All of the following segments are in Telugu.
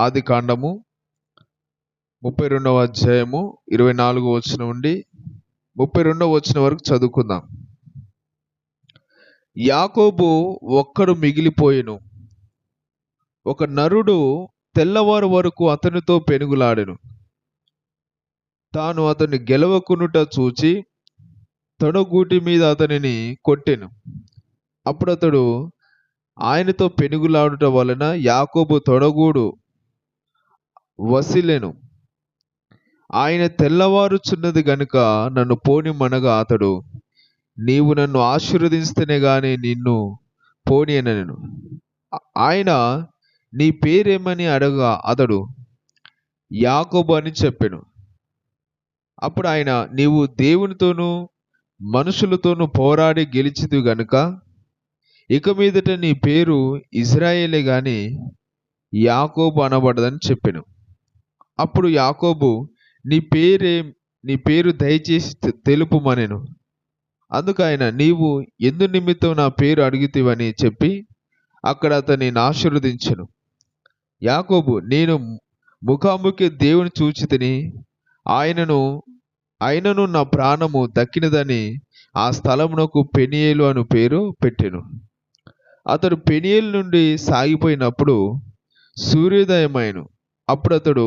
ఆది కాండము ముప్పై రెండవ అధ్యాయము ఇరవై నాలుగు వచ్చిన నుండి ముప్పై రెండవ వచ్చిన వరకు చదువుకుందాం. యాకోబు ఒక్కడు మిగిలిపోయెను. ఒక నరుడు తెల్లవారు వరకు అతనితో పెనుగులాడెను. తాను అతన్ని గెలవకునుట చూచి తొడగూటి మీద అతనిని కొట్టెను. అప్పుడు అతడు ఆయనతో పెనుగులాడుట వలన యాకోబు తొడగూడు వసిలెను. ఆయన తెల్లవారుచున్నది గనుక నన్ను పోనిమనగా అతడు నీవు నన్ను ఆశీర్వదిస్తేనే గాని నిన్ను పోని అనను. ఆయన నీ పేరేమని అడగా అతడు యాకోబు అని చెప్పాను. అప్పుడు ఆయన నీవు దేవునితోనూ మనుషులతోనూ పోరాడి గెలిచిదు గనుక ఇక మీదట నీ పేరు ఇజ్రాయేలే గాని యాకోబు అనబడదని చెప్పాను. అప్పుడు యాకోబు నీ పేరే నీ పేరు దయచేసి తెలుపుమనెను. అందుకు ఆయన నీవు ఎందు నిమిత్తం నా పేరు అడిగితివని చెప్పి అక్కడ అతనిని ఆశీర్వదించను యాకోబు నేను ముఖాముఖి దేవుని చూచి తిని ఆయనను ఆయనను నా ప్రాణము దక్కినదని ఆ స్థలమునకు పెనియేలు అను పేరు పెట్టెను. అతడు పెనియేలు నుండి సాగిపోయినప్పుడు సూర్యోదయమైను అప్పుడు అతడు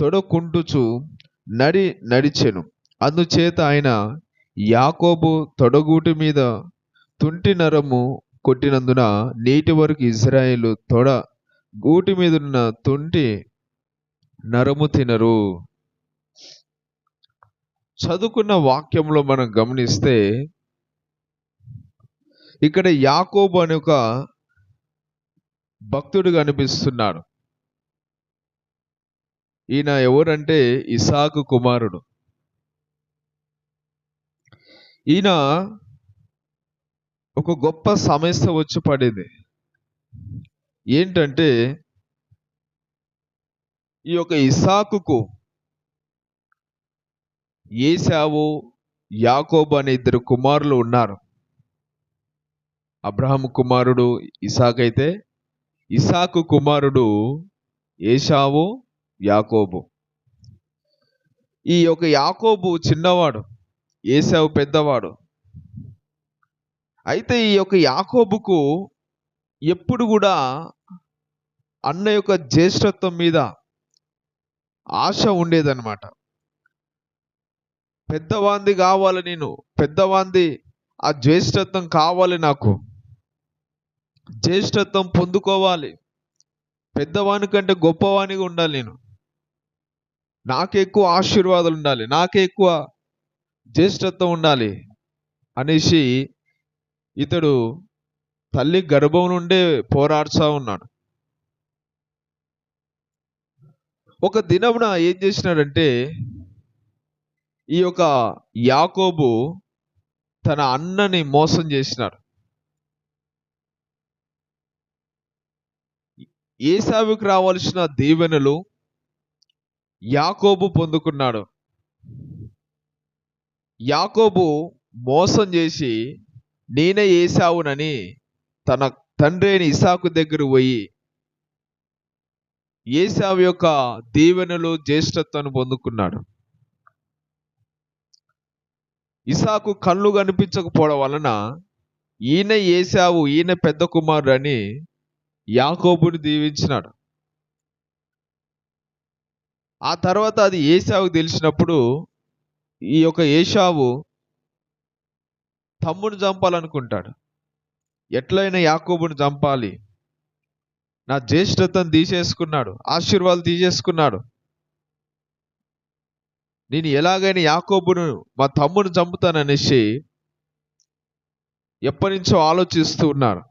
తొడకుంటుచు నడి నడిచెను. అందుచేత ఆయన యాకోబు తొడగూటి మీద తుంటి నరము కొట్టినందున నేటి వరకు ఇజ్రాయేలు తొడ గూటి మీద ఉన్న తుంటి నరము తినరు. చదువుకున్న వాక్యంలో మనం గమనిస్తే ఇక్కడ యాకోబు అనే ఒక భక్తుడు కనిపిస్తున్నాడు. ఈయన ఎవరంటే ఇసాకు కుమారుడు. ఈయన ఒక గొప్ప సమస్య వచ్చి పడింది. ఏంటంటే ఈ యొక్క ఇసాకుకు ఏసావు యాకోబు అనే ఇద్దరు కుమారులు ఉన్నారు. అబ్రహం కుమారుడు ఇసాక్ అయితే ఇసాకు కుమారుడు ఏషావు యాకోబు. ఈ యొక్క యాకోబు చిన్నవాడు ఏసావు పెద్దవాడు. అయితే ఈ యొక్క యాకోబుకు ఎప్పుడు కూడా అన్న యొక్క జ్యేష్ఠత్వం మీద ఆశ ఉండేదన్నమాట. పెద్దవాంది కావాలి నేను పెద్దవాంది ఆ జ్యేష్ఠత్వం కావాలి నాకు. జ్యేష్ఠత్వం పొందుకోవాలి. పెద్దవాని కంటే గొప్పవానిగా ఉండాలి నేను. నాకే ఎక్కువ ఆశీర్వాదాలు ఉండాలి నాకే ఎక్కువ జ్యేష్ఠత్వం ఉండాలి అనేసి ఇతడు తల్లి గర్భం నుండే పోరాడుతూ ఉన్నాడు. ఒక దినమున ఏం చేసినాడంటే ఈ యొక్క యాకోబు తన అన్నని మోసం చేసినాడు. ఏసావికి రావాల్సిన దీవెనలు యాకోబు పొందుకున్నాడు. యాకోబు మోసం చేసి నేనే ఏసావునని తన తండ్రి అయిన ఇసాకు దగ్గర పోయి ఏసావు యొక్క దీవెనలు జ్యేష్ఠత్వాన్ని పొందుకున్నాడు. ఇసాకు కళ్ళు కనిపించకపోవడం వలన ఈయన ఏసావు ఈయన పెద్ద కుమారుడు అని యాకోబుని దీవించినాడు. ఆ తర్వాత అది ఏసావుకు తెలిసినప్పుడు ఈ యొక్క ఏషావు తమ్ముని చంపాలనుకుంటాడు. ఎట్లయినా యాకోబుని చంపాలి. నా జ్యేష్ఠతను తీసేసుకున్నాడు ఆశీర్వాదాలు తీసేసుకున్నాడు. నేను ఎలాగైనా యాకోబును మా తమ్ముని చంపుతాననేసి ఎప్పటి నుంచో ఆలోచిస్తూ ఉన్నాడు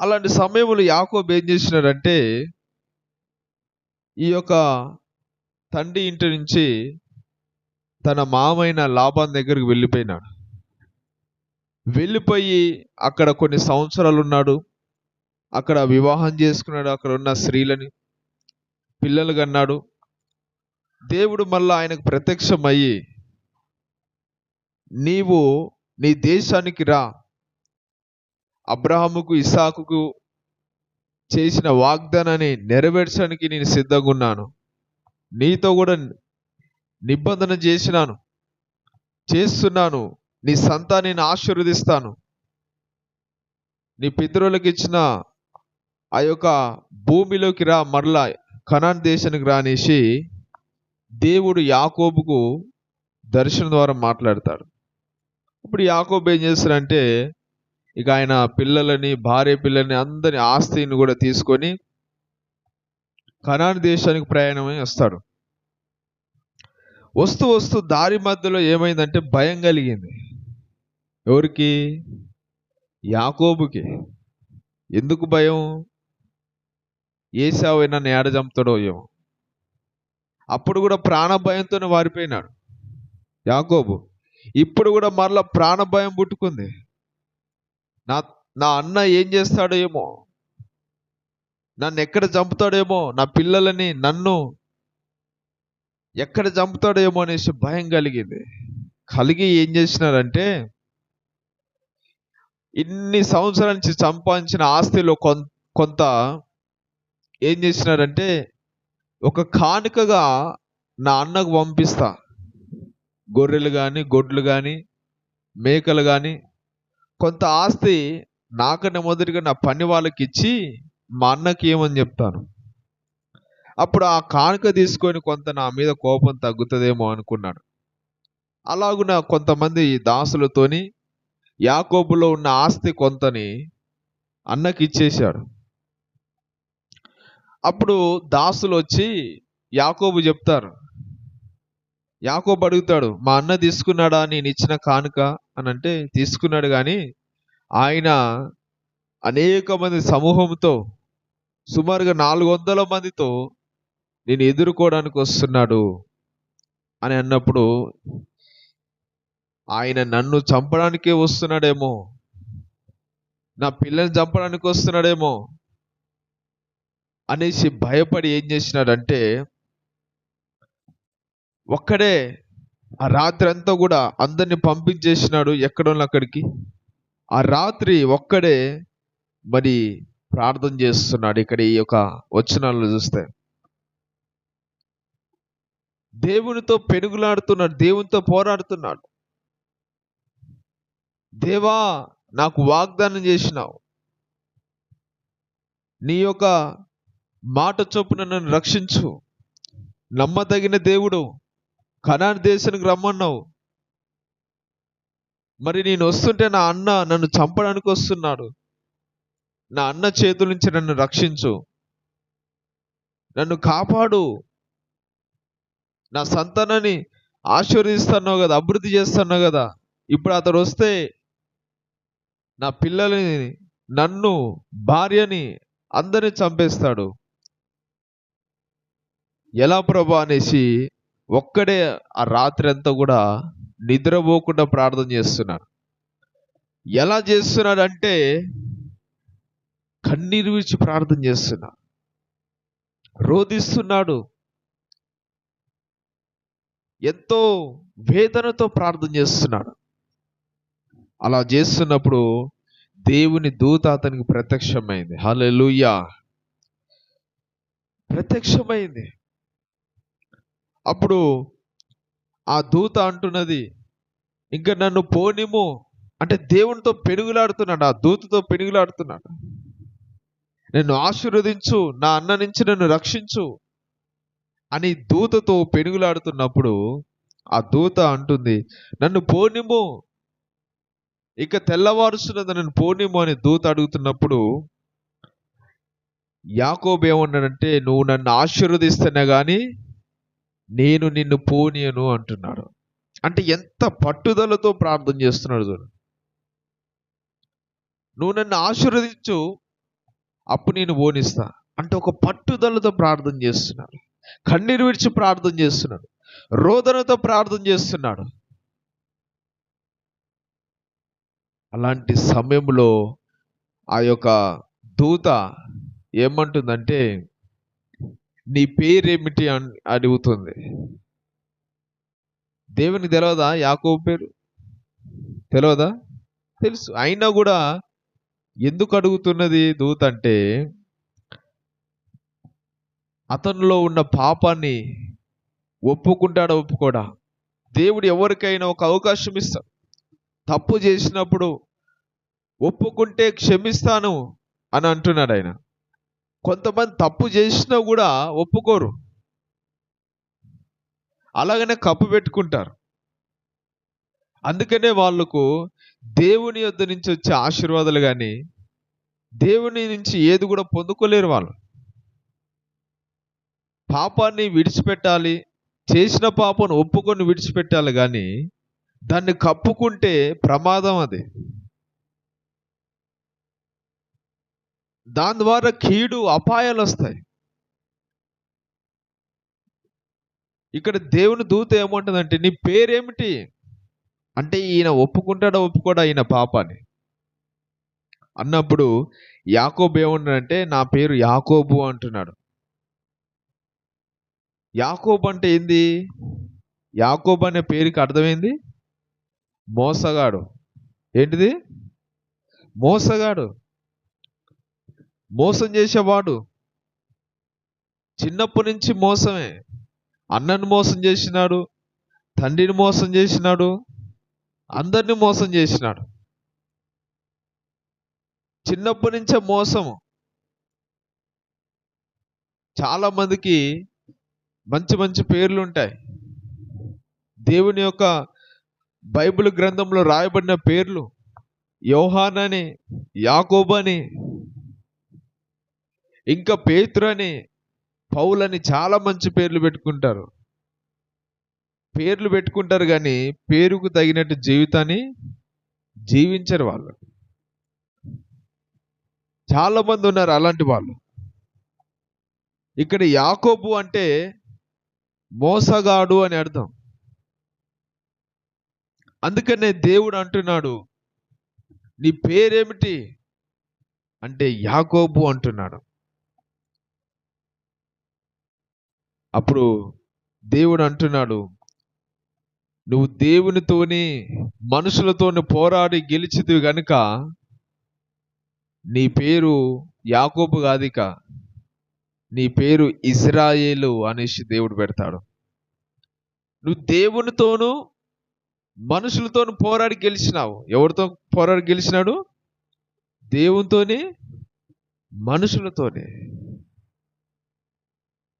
అలాంటి సమయంలో యాకోబు ఏం చేసినాడంటే ఈ యొక్క తండ్రి ఇంటి నుంచి తన మామైన లాభాన్ దగ్గరికి వెళ్ళిపోయినాడు. వెళ్ళిపోయి అక్కడ కొన్ని సంవత్సరాలు ఉన్నాడు. అక్కడ వివాహం చేసుకున్నాడు. అక్కడ ఉన్న స్త్రీలని పిల్లలు కన్నాడు. దేవుడు మళ్ళా ఆయనకు ప్రత్యక్షమయ్యి నీవు నీ దేశానికి రా. అబ్రహాముకు ఇసాకుకు చేసిన వాగ్దానాన్ని నెరవేర్చడానికి నేను సిద్ధంగా ఉన్నాను. నీతో కూడా నిబంధన చేసినాను. చేస్తున్నాను. నీ సంతాన్ని ఆశీర్వదిస్తాను. నీ పితరులకు ఇచ్చిన ఆ యొక్క భూమిలోకి రా మరలా కనాన్ దేశానికి రానేసి దేవుడు యాకోబుకు దర్శనం ద్వారా మాట్లాడతాడు. ఇప్పుడు యాకోబు ఏం చేస్తాడంటే ఇక ఆయన పిల్లలని భార్య పిల్లల్ని అందరి ఆస్తిని కూడా తీసుకొని కనాన్ దేశానికి ప్రయాణమై వస్తాడు వస్తూ వస్తూ దారి మధ్యలో ఏమైందంటే భయం కలిగింది. ఎవరికి? యాకోబుకి. ఎందుకు భయం? ఏసావు నన్ను ఏడ చంపుతాడో ఏమో. అప్పుడు కూడా ప్రాణ భయంతోనే వారిపోయినాడు యాకోబు. ఇప్పుడు కూడా మరలా ప్రాణ భయం పుట్టుకుంది. నా నా అన్న ఏం చేస్తాడో ఏమో నన్ను ఎక్కడ చంపుతాడేమో? నా పిల్లలని నన్ను ఎక్కడ చంపుతాడేమో అనేసి భయం కలిగింది. కలిగి ఏం చేసినారంటే ఇన్ని సంవత్సరాల నుంచి సంపాదించిన ఆస్తిలో కొం- కొంత ఏం చేసినారంటే ఒక కానుకగా నా అన్నకు పంపిస్తా. గొర్రెలు కానీ గొడ్లు కానీ మేకలు కానీ కొంత ఆస్తి నాకన్నా మొదటిగా నా పని వాళ్ళకి ఇచ్చి మా అన్నకి ఏమని చెప్తాను? అప్పుడు ఆ కానుక తీసుకొని కొంత నా మీద కోపం తగ్గుతుందేమో అనుకున్నాడు. అలాగున కొంతమంది దాసులతోని యాకోబులో ఉన్న ఆస్తి కొంతని అన్నకి ఇచ్చేశాడు. అప్పుడు దాసులు వచ్చి యాకోబు చెప్తారు. యాకోబు అడుగుతాడు మా అన్న తీసుకున్నాడా? నేను ఇచ్చిన కానుక అని అంటే తీసుకున్నాడు కానీ ఆయన అనేక మంది సమూహంతో సుమారుగా నాలుగు వందల మందితో నేను ఎదుర్కోవడానికి వస్తున్నాడు అని అన్నప్పుడు ఆయన నన్ను చంపడానికే వస్తున్నాడేమో నా పిల్లని చంపడానికి వస్తున్నాడేమో అనేసి భయపడి ఏం చేసినాడంటే ఒక్కడే ఆ రాత్రి అంతా కూడా అందరిని పంపించేసినాడు ఎక్కడో అక్కడికి? ఆ రాత్రి ఒక్కడే మరి ప్రార్థన చేస్తున్నాడు ఇక్కడ ఈ యొక్క వచనాలను చూస్తే. దేవునితో పెనుగులాడుతున్నాడు దేవునితో పోరాడుతున్నాడు. దేవా నాకు వాగ్దానం చేసినావు. నీ యొక్క మాట చొప్పున నన్ను రక్షించు. నమ్మదగిన దేవుడు కనాన్ దేశానికి రమ్మన్నావు. మరి నేను వస్తుంటే నా అన్న నన్ను చంపడానికి వస్తున్నాడు. నా అన్న చేతుల నుంచి నన్ను రక్షించు. నన్ను కాపాడు. నా సంతానాన్ని ఆశీర్వదిస్తున్నావు కదా అభివృద్ధి చేస్తున్నావు కదా. ఇప్పుడు అతడు వస్తే నా పిల్లల్ని నన్ను భార్యని అందరిని చంపేస్తాడు. ఎలా ప్రభా అనేసి ఒక్కడే ఆ రాత్రి అంతా కూడా నిద్రపోకుండా ప్రార్థన చేస్తున్నాడు. ఎలా చేస్తున్నాడు అంటే కన్నీరు విడిచి ప్రార్థన చేస్తున్నాడు. రోధిస్తున్నాడు. ఎంతో వేదనతో ప్రార్థన చేస్తున్నాడు. అలా చేస్తున్నప్పుడు దేవుని దూత అతనికి ప్రత్యక్షమైంది. హల్లెలూయా! ప్రత్యక్షమైంది. అప్పుడు ఆ దూత అంటున్నది ఇంకా నన్ను పోనిము అంటే దేవునితో పెనుగులాడుతున్నాడు ఆ దూతతో పెనుగులాడుతున్నాడు. నన్ను ఆశీర్వదించు నా అన్న నుంచి నన్ను రక్షించు అని దూతతో పెనుగులాడుతున్నప్పుడు ఆ దూత అంటుంది నన్ను పోనిము ఇక తెల్లవారుస్తున్నది నన్ను పోనిము అని దూత అడుగుతున్నప్పుడు యాకోబు ఏమన్నాడంటే నువ్వు నన్ను ఆశీర్వదిస్తేనే కానీ నేను నిన్ను పోనీయను అంటున్నాడు. అంటే ఎంత పట్టుదలతో ప్రార్థన చేస్తున్నాడు చూడు. నువ్వు నన్ను ఆశీర్వదించు అప్పుడు నేను ఓనిస్తా అంటే ఒక పట్టుదలతో ప్రార్థన చేస్తున్నాడు. కన్నీరు విడిచి ప్రార్థన చేస్తున్నాడు. రోదనతో ప్రార్థన చేస్తున్నాడు. అలాంటి సమయంలో ఆ యొక్క దూత ఏమంటుందంటే నీ పేరేమిటి అని అడుగుతుంది. దేవునికి తెలియదా యాకోబు పేరు? తెలియదా తెలుసు. అయినా కూడా ఎందుకు అడుగుతున్నది దూత అంటే అతనిలో ఉన్న పాపాన్ని ఒప్పుకుంటాడా ఒప్పుకోడా? దేవుడు ఎవరికైనా ఒక అవకాశం ఇస్తాడు తప్పు చేసినప్పుడు ఒప్పుకుంటే క్షమిస్తాను అని అంటున్నాడు ఆయన. కొంతమంది తప్పు చేసినా కూడా ఒప్పుకోరు. అలాగనే కప్పు పెట్టుకుంటారు. అందుకనే వాళ్ళకు దేవుని యొద్ద నుంచి వచ్చే ఆశీర్వాదాలు కానీ దేవుని నుంచి ఏది కూడా పొందుకోలేరు వాళ్ళు. పాపాన్ని విడిచిపెట్టాలి చేసిన పాపను ఒప్పుకొని విడిచిపెట్టాలి కానీ దాన్ని కప్పుకుంటే ప్రమాదం అది. దాని ద్వారా కీడు అపాయాలు వస్తాయి. ఇక్కడ దేవుని దూత ఏమంటుందంటే నీ పేరేమిటి? అంటే ఈయన ఒప్పుకుంటాడో ఒప్పుకోడా ఈయన పాపాన్ని? అన్నప్పుడు యాకోబు ఏమన్నాడంటే నా పేరు యాకోబు అంటున్నాడు. యాకోబు అంటే ఏంది? యాకోబు అనే పేరుకి అర్థమైంది మోసగాడు. ఏంటిది? మోసగాడు. మోసం చేసేవాడు. చిన్నప్పటి నుంచి మోసమే. అన్నను మోసం చేసినాడు తండ్రిని మోసం చేసినాడు అందరిని మోసం చేసినాడు. చిన్నప్పటి నుంచే మోసము. చాలా మందికి మంచి మంచి పేర్లు ఉంటాయి. దేవుని యొక్క బైబిల్ గ్రంథంలో రాయబడిన పేర్లు యోహాన్ అని యాకోబ్ అని ఇంకా పేతురు అని పౌలని చాలా మంచి పేర్లు పెట్టుకుంటారు. పేర్లు పెట్టుకుంటారు కానీ పేరుకు తగినట్టు జీవితాన్ని జీవించరు వాళ్ళు. చాలా మంది ఉన్నారు అలాంటి వాళ్ళు. ఇక్కడ యాకోబు అంటే మోసగాడు అని అర్థం. అందుకనే దేవుడు అంటున్నాడు నీ పేరేమిటి? అంటే యాకోబు అంటున్నాడు. అప్పుడు దేవుడు అంటున్నాడు నువ్వు దేవునితోని మనుషులతోని పోరాడి గెలిచితివి గనుక నీ పేరు యాకోబు కాదిక. నీ పేరు ఇజ్రాయేలు అనేసి దేవుడు పెడతాడు. నువ్వు దేవునితోనూ మనుషులతోనూ పోరాడి గెలిచినావు. ఎవరితో పోరాడి గెలిచినాడు? దేవునితోని మనుషులతోనే.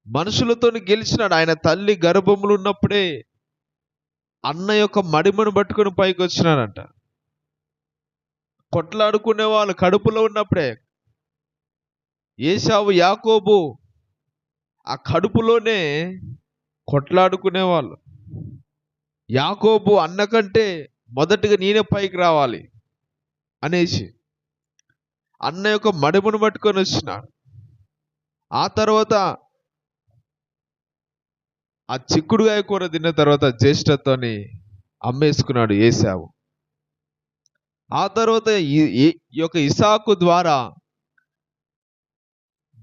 మనుషులతోని గెలిచినాడు. ఆయన తల్లి గర్భములు ఉన్నప్పుడే అన్న యొక్క మడిమను పట్టుకొని పైకి వచ్చినాడంట. కొట్లాడుకునే వాళ్ళు కడుపులో ఉన్నప్పుడే ఏసావు యాకోబు ఆ కడుపులోనే కొట్లాడుకునేవాళ్ళు యాకోబు అన్న కంటే మొదటిగా నేనే పైకి రావాలి అనేసి అన్న యొక్క మడిమను పట్టుకొని వచ్చినాడు. ఆ తర్వాత ఆ చిక్కుడుగాయ కూర తిన్న తర్వాత జ్యేష్ఠతోని అమ్మేసుకున్నాడు ఏసావు ఆ తర్వాత ఈ- యొక్క ఇసాకు ద్వారా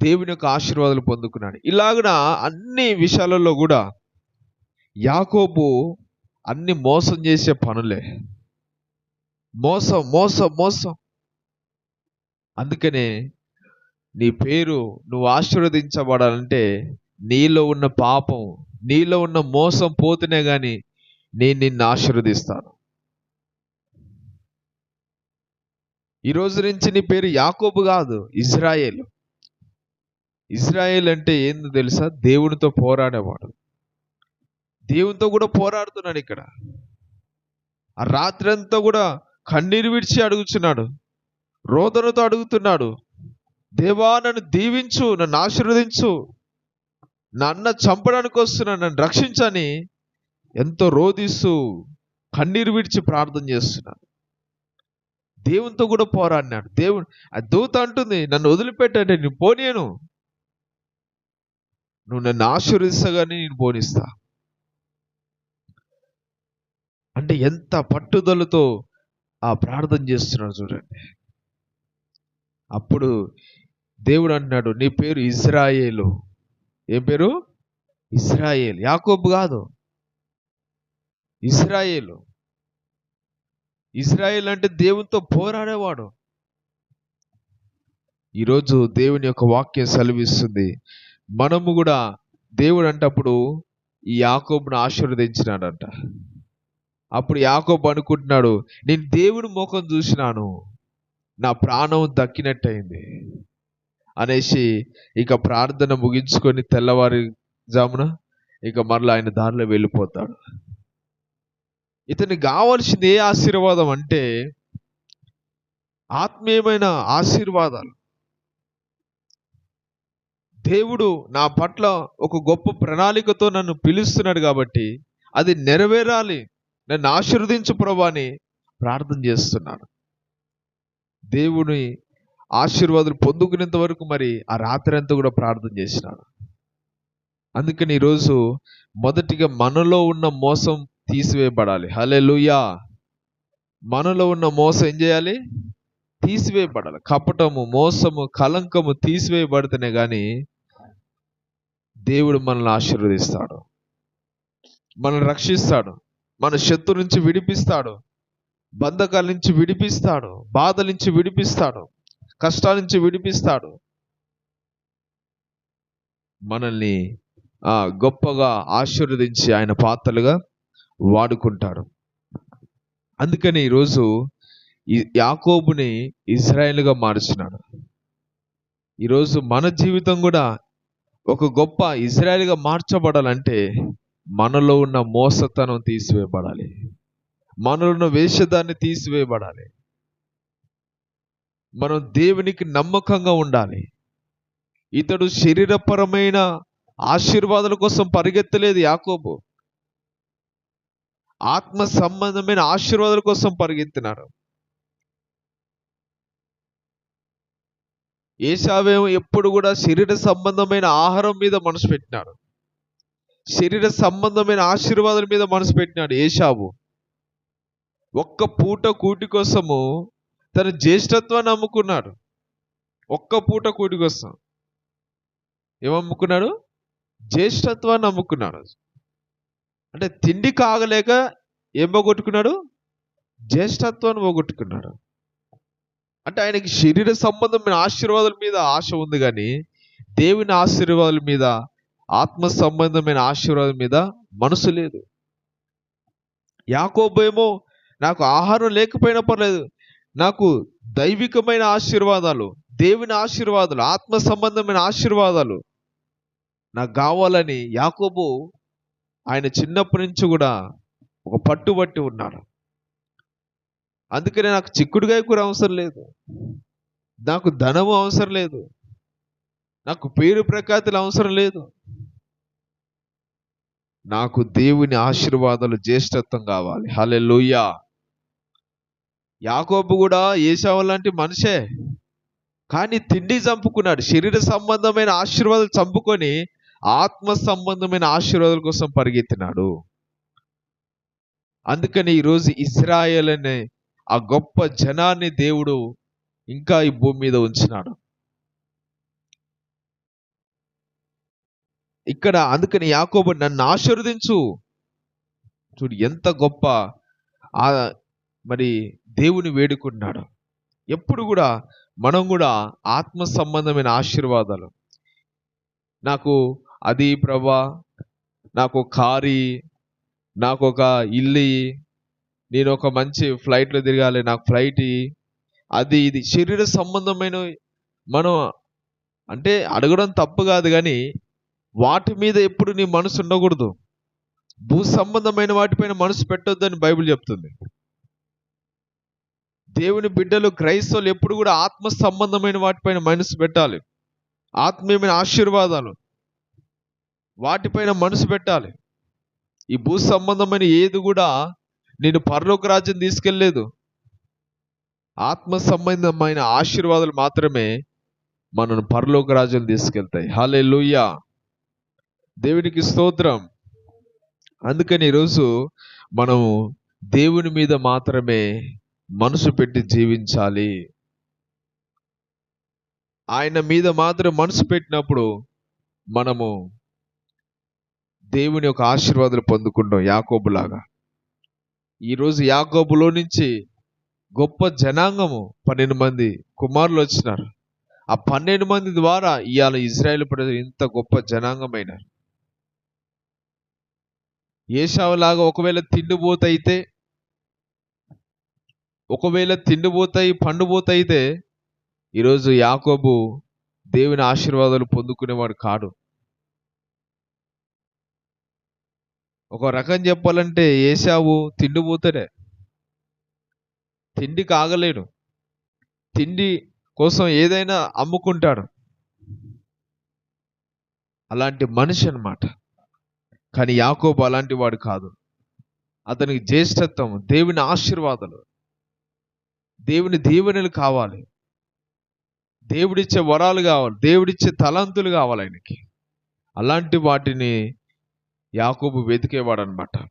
దేవుని యొక్క ఆశీర్వాదాలు పొందుకున్నాడు. ఇలాగున అన్ని విషయాలలో కూడా యాకోబు అన్ని మోసం చేసే పనులే. మోసం మోసం మోసం. అందుకనే నీ పేరు నువ్వు ఆశీర్వదించబడాలంటే నీలో ఉన్న పాపం నీలో ఉన్న మోసం పోతేనే గాని నేను నిన్ను ఆశీర్వదిస్తాను. ఈ రోజు నుంచి నీ పేరు యాకోబు కాదు ఇజ్రాయేల్. ఇజ్రాయేల్ అంటే ఏందో తెలుసా? దేవునితో పోరాడేవాడు. దేవునితో కూడా పోరాడుతున్నాడు ఇక్కడ. ఆ రాత్రంతా కూడా కన్నీరు విడిచి అడుగుతున్నాడు రోదనతో అడుగుతున్నాడు. దేవా నన్ను దీవించు నన్ను ఆశీర్వదించు. నాన్న చంపడానికి వస్తున్నా నన్ను రక్షించని ఎంతో రోధిస్తూ కన్నీరు విడిచి ప్రార్థన చేస్తున్నాను దేవునితో కూడా పోరాడినాడు. దేవుడు ఆ దూత అంటుంది నన్ను వదిలిపెట్టండి నేను పోనీయను. నువ్వు నన్ను ఆశీర్వదిస్తాగానే నేను పోనిస్తా. అంటే ఎంత పట్టుదలతో ఆ ప్రార్థన చేస్తున్నాడు చూడండి. అప్పుడు దేవుడు అంటున్నాడు నీ పేరు ఇజ్రాయేలు. ఏం పేరు? ఇస్రాయేల్. యాకోబు కాదు. ఇస్రాయేల్. ఇస్రాయేల్ అంటే దేవునితో పోరాడేవాడు. ఈరోజు దేవుని యొక్క వాక్యం సెలవిస్తుంది. మనము కూడా దేవుడు అంటప్పుడు ఈ యాకోబును ఆశీర్వదించినాడంట. అప్పుడు యాకోబు అనుకుంటున్నాడు నేను దేవుని ముఖం చూసినాను. నా ప్రాణం దక్కినట్టయింది. అనేసి ఇక ప్రార్థన ముగించుకొని తెల్లవారి జామున ఇక మరలా ఆయన దారిలో వెళ్ళిపోతాడు. ఇతనికి కావాల్సింది ఏ ఆశీర్వాదం అంటే ఆత్మీయమైన ఆశీర్వాదాలు. దేవుడు నా పట్ల ఒక గొప్ప ప్రణాళికతో నన్ను పిలుస్తున్నాడు కాబట్టి అది నెరవేరాలి నన్ను ఆశీర్వదించు ప్రభా అని ప్రార్థన చేస్తున్నాను దేవుని ఆశీర్వాదాలు పొందుకునేంత వరకు మరి ఆ రాత్రి అంతా కూడా ప్రార్థన చేసినాడు. అందుకని ఈరోజు మొదటిగా మనలో ఉన్న మోసం తీసివేయబడాలి. హలే మనలో ఉన్న మోసం ఏం చేయాలి? తీసివేయబడాలి. కపటము మోసము కలంకము తీసివేయబడితేనే కానీ దేవుడు మనల్ని ఆశీర్వదిస్తాడు. మనల్ని రక్షిస్తాడు. మన శత్రు నుంచి విడిపిస్తాడు. బంధకాల నుంచి విడిపిస్తాడు. బాధల నుంచి విడిపిస్తాడు. కష్టాల నుంచి విడిపిస్తాడు. మనల్ని ఆ గొప్పగా ఆశీర్వదించి ఆయన పాత్రలుగా వాడుకుంటాడు. అందుకని ఈరోజు ఈ యాకోబుని ఇజ్రాయెల్గా మార్చినాడు. ఈరోజు మన జీవితం కూడా ఒక గొప్ప ఇజ్రాయెల్గా మార్చబడాలంటే మనలో ఉన్న మోసతనం తీసివేయబడాలి. మనలో ఉన్న వేషధాన్ని తీసివేయబడాలి. మనం దేవునికి నమ్మకంగా ఉండాలి. ఇతడు శరీరపరమైన ఆశీర్వాదాల కోసం పరిగెత్తలేదు యాకోబు. ఆత్మ సంబంధమైన ఆశీర్వాదాల కోసం పరిగెత్తినారు ఏసావేమో ఎప్పుడు కూడా శరీర సంబంధమైన ఆహారం మీద మనసు పెట్టినాడు. శరీర సంబంధమైన ఆశీర్వాదాల మీద మనసు పెట్టినాడు ఏషావు. ఒక్క పూట కూటి కోసము తన జ్యేష్ఠత్వాన్ని అమ్ముకున్నాడు ఒక్క పూట కూటి కోసం ఏమమ్ముకున్నాడు జ్యేష్ఠత్వాన్ని అమ్ముకున్నాడు అంటే తిండి కాగలేక ఏం పోగొట్టుకున్నాడు? జ్యేష్ఠత్వాన్ని పోగొట్టుకున్నాడు. అంటే ఆయనకి శరీర సంబంధమైన ఆశీర్వాదాల మీద ఆశ ఉంది కానీ దేవుని ఆశీర్వాదాల మీద ఆత్మ సంబంధమైన ఆశీర్వాదం మీద మనసు లేదు. యాకోబేమో నాకు ఆహారం లేకపోయినా పర్లేదు నాకు దైవికమైన ఆశీర్వాదాలు దేవుని ఆశీర్వాదాలు ఆత్మ సంబంధమైన ఆశీర్వాదాలు నాకు కావాలని యాకోబు ఆయన చిన్నప్పటి నుంచి కూడా ఒక పట్టుబట్టి ఉన్నాడు అందుకనే నాకు చిక్కుడుగా కూర అవసరం లేదు. నాకు ధనము అవసరం లేదు. నాకు పేరు ప్రఖ్యాతులు అవసరం లేదు. నాకు దేవుని ఆశీర్వాదాలు జ్యేష్ఠత్వం కావాలి. హలే యాకోబు కూడా ఏసావు లాంటి మనిషే. కానీ తిండి చంపుకున్నాడు. శరీర సంబంధమైన ఆశీర్వాదాలు చంపుకొని ఆత్మ సంబంధమైన ఆశీర్వాదాల కోసం పరిగెత్తినాడు. అందుకని ఈరోజు ఇజ్రాయెల్ అనే ఆ గొప్ప జనాన్ని దేవుడు ఇంకా ఈ భూమి మీద ఉంచినాడు. ఇక్కడ అందుకని యాకోబు నన్ను ఆశీర్వదించు. చూడు ఎంత గొప్ప ఆ మరి దేవుని వేడుకున్నాడు ఎప్పుడు కూడా మనం కూడా ఆత్మ సంబంధమైన ఆశీర్వాదాలు. నాకు అది ప్రభా నాకు కారి నాకు ఒక ఇల్లు నేను ఒక మంచి ఫ్లైట్లో తిరగాలి నాకు ఫ్లైట్ అది ఇది. శరీర సంబంధమైన మనం అంటే అడగడం తప్పు కాదు కానీ వాటి మీద ఎప్పుడు నీ మనసు ఉండకూడదు. భూ సంబంధమైన వాటిపైన మనసు పెట్టొద్దని బైబిల్ చెప్తుంది. దేవుని బిడ్డలు క్రైస్తవులు ఎప్పుడు కూడా ఆత్మ సంబంధమైన వాటిపైన మనసు పెట్టాలి. ఆత్మీయమైన ఆశీర్వాదాలు వాటిపైన మనసు పెట్టాలి. ఈ భూ సంబంధమైన ఏది కూడా నేను పరలోక రాజ్యం తీసుకెళ్ళలేదు. ఆత్మ సంబంధమైన ఆశీర్వాదాలు మాత్రమే మనను పరలోక రాజ్యం తీసుకెళ్తాయి. హాలే దేవునికి స్తోత్రం. అందుకని ఈరోజు మనము దేవుని మీద మాత్రమే మనసు పెట్టి జీవించాలి. ఆయన మీద మాత్రం మనసు పెట్టినప్పుడు మనము దేవుని యొక్క ఆశీర్వాదాలు పొందుకుంటాం యాకోబులాగా. ఈరోజు యాకోబులో నుంచి గొప్ప జనాంగము పన్నెండు మంది కుమారులు వచ్చినారు. ఆ పన్నెండు మంది ద్వారా ఇవాళ ఇజ్రాయెల్ ప్రజలు ఇంత గొప్ప జనాంగమైనారు. ఏషావులాగా ఒకవేళ తిండిపోతైతే ఒకవేళ తిండిపోతాయి పండుపోతాయితే ఈరోజు యాకోబు దేవుని ఆశీర్వాదాలు పొందుకునేవాడు కాడు. ఒక రకం చెప్పాలంటే ఏసావు తిండిపోతాడే తిండి కాగలేడు. తిండి కోసం ఏదైనా అమ్ముకుంటాడు. అలాంటి మనిషి అన్నమాట. కానీ యాకోబు అలాంటి వాడు కాదు. అతనికి జ్యేష్ఠత్వం దేవుని ఆశీర్వాదాలు. దేవుని దీవెనలు కావాలి. దేవుడిచ్చే వరాలు కావాలి. దేవుడిచ్చే తలంతులు కావాలి ఆయనకి. అలాంటి వాటిని యాకోబు వెతికేవాడు అనమాట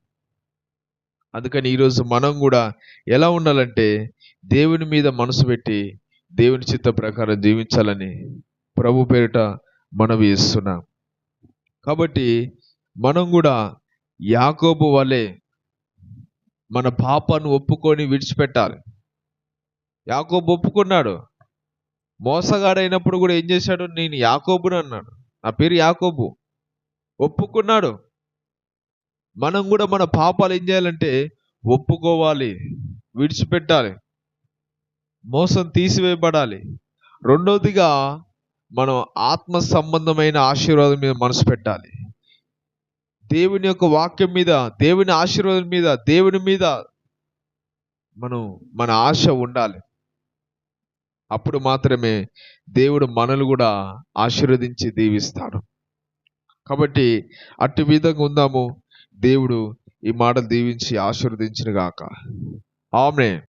అందుకని ఈరోజు మనం కూడా ఎలా ఉండాలంటే దేవుని మీద మనసు పెట్టి దేవుని చిత్త ప్రకారం జీవించాలని ప్రభు పేరిట మనవి ఇస్తున్నాం కాబట్టి మనం కూడా యాకోబు వలె మన పాపను ఒప్పుకొని విడిచిపెట్టాలి. యాకోబు ఒప్పుకున్నాడు. మోసగాడైనప్పుడు కూడా ఏం చేశాడు? నేను యాకోబుని అన్నాడు. నా పేరు యాకోబు. ఒప్పుకున్నాడు. మనం కూడా మన పాపాలు ఏం చేయాలంటే ఒప్పుకోవాలి విడిచిపెట్టాలి మోసం తీసివేయబడాలి. రెండవదిగా మనం ఆత్మ సంబంధమైన ఆశీర్వాదం మీద మనసు పెట్టాలి. దేవుని యొక్క వాక్యం మీద దేవుని ఆశీర్వాదం మీద దేవుని మీద మనం మన ఆశ ఉండాలి. అప్పుడు మాత్రమే దేవుడు మనల్ని కూడా ఆశీర్వదించి దీవిస్తాడు. కాబట్టి అట్టి విధంగా ఉందాము. దేవుడు ఈ మాటలు దీవించి ఆశీర్వదించిన గాక. ఆమె